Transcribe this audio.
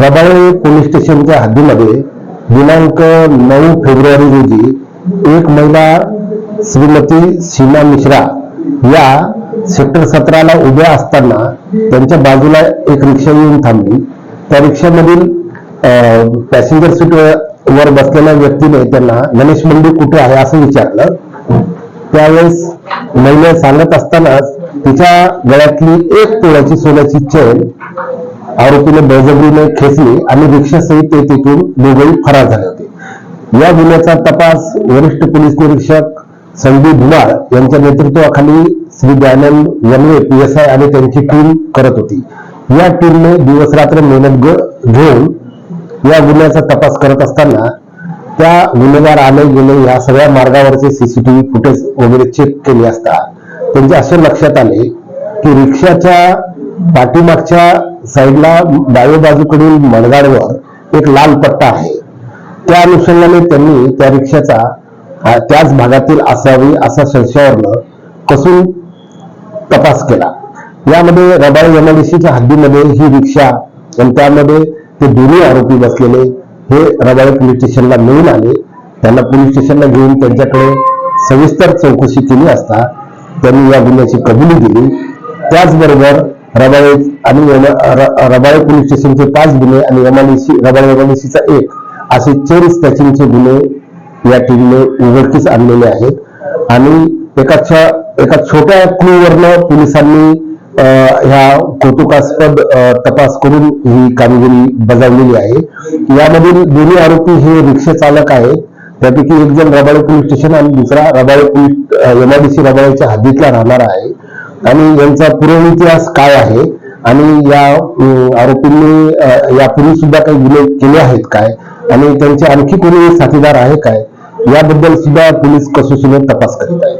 Rabale police स्टेशनच्या हद्दीमध्ये दिनांक नऊ फेब्रुवारी रोजी एक महिला श्रीमती सीमा मिश्रा या सेक्टर सतराला उभ्या असताना त्यांच्या बाजूला एक रिक्षा येऊन थांबली. त्या रिक्षामधील पॅसेंजर सीट वर बसलेल्या व्यक्तीने त्यांना गणेश मंदिर कुठे आहे? असं विचारलं. त्यावेळेस महिला सांगत असतानाच तिच्या गळ्यातली एक तोळ्याची सोन्याची चैन आरोपीने बळजबरीने खेचली आणि रिक्षासहित ते तिथून दोघेही फरार झाले होते. या गुन्ह्याचा तपास वरिष्ठ पोलीस निरीक्षक संदीप धुमाळ यांच्या नेतृत्वाखाली Shri Dayanand Vanve P S I आणि त्यांची टीम करत होती. या टीमने दिवस रात्र मेहनत घेऊन या गुन्ह्याचा तपास करत असताना त्या गुन्हेगार आले गेले या सगळ्या मार्गावरचे सीसीटीव्ही फुटेज वगैरे चेक केले असता. त्यांच्या असे लक्षात आले की रिक्षाच्या पाठीमागच्या साईडला डावे बाजूकडील मडगाडवर एक लाल पट्टा आहे. त्या अनुषंगाने त्यांनी त्या रिक्षाचा त्याच भागातील असावी असा संशयावरनं कसून तपास केला. यामध्ये रबाळ एमआयडीसीच्या हद्दीमध्ये ही रिक्षा आणि त्यामध्ये ते दोन्ही आरोपी बसलेले हे रबाळे पोलीस स्टेशनला मिळून आले. त्यांना पोलीस स्टेशनला घेऊन त्यांच्याकडे सविस्तर चौकशी केली असता त्यांनी या गुन्ह्याची कबुली दिली. त्याचबरोबर रबाळे आणि रबाळे पोलीस स्टेशनचे पाच गुन्हे आणि एमआयडीसी रबाळे एमआयडीसीचा एक असे चेर स्टॅचिंगचे गुन्हे या टीमने उघडकीस आणलेले आहेत. आणि एका एका छोट्या क्लूवरनं पोलिसांनी ह्या कौतुकास्पद तपास करून ही कामगिरी बजावलेली आहे. यामधील दोन्ही आरोपी हे रिक्षा चालक आहेत. त्यापैकी एक जण रबाळे पोलीस स्टेशन आणि दुसरा रबाळे पोलीस एमआयडीसी रबाळेच्या हद्दीतला राहणार आहे. आणि यांचा पूर्व इतिहास काय आहे? आणि या आरोपींनी यापूर्वी सुद्धा काही गुन्हे केले आहेत काय? आणि त्यांचे आणखी कोणी साथीदार आहे काय? याबद्दल सुद्धा पोलीस कसोशीने तपास करीत आहेत.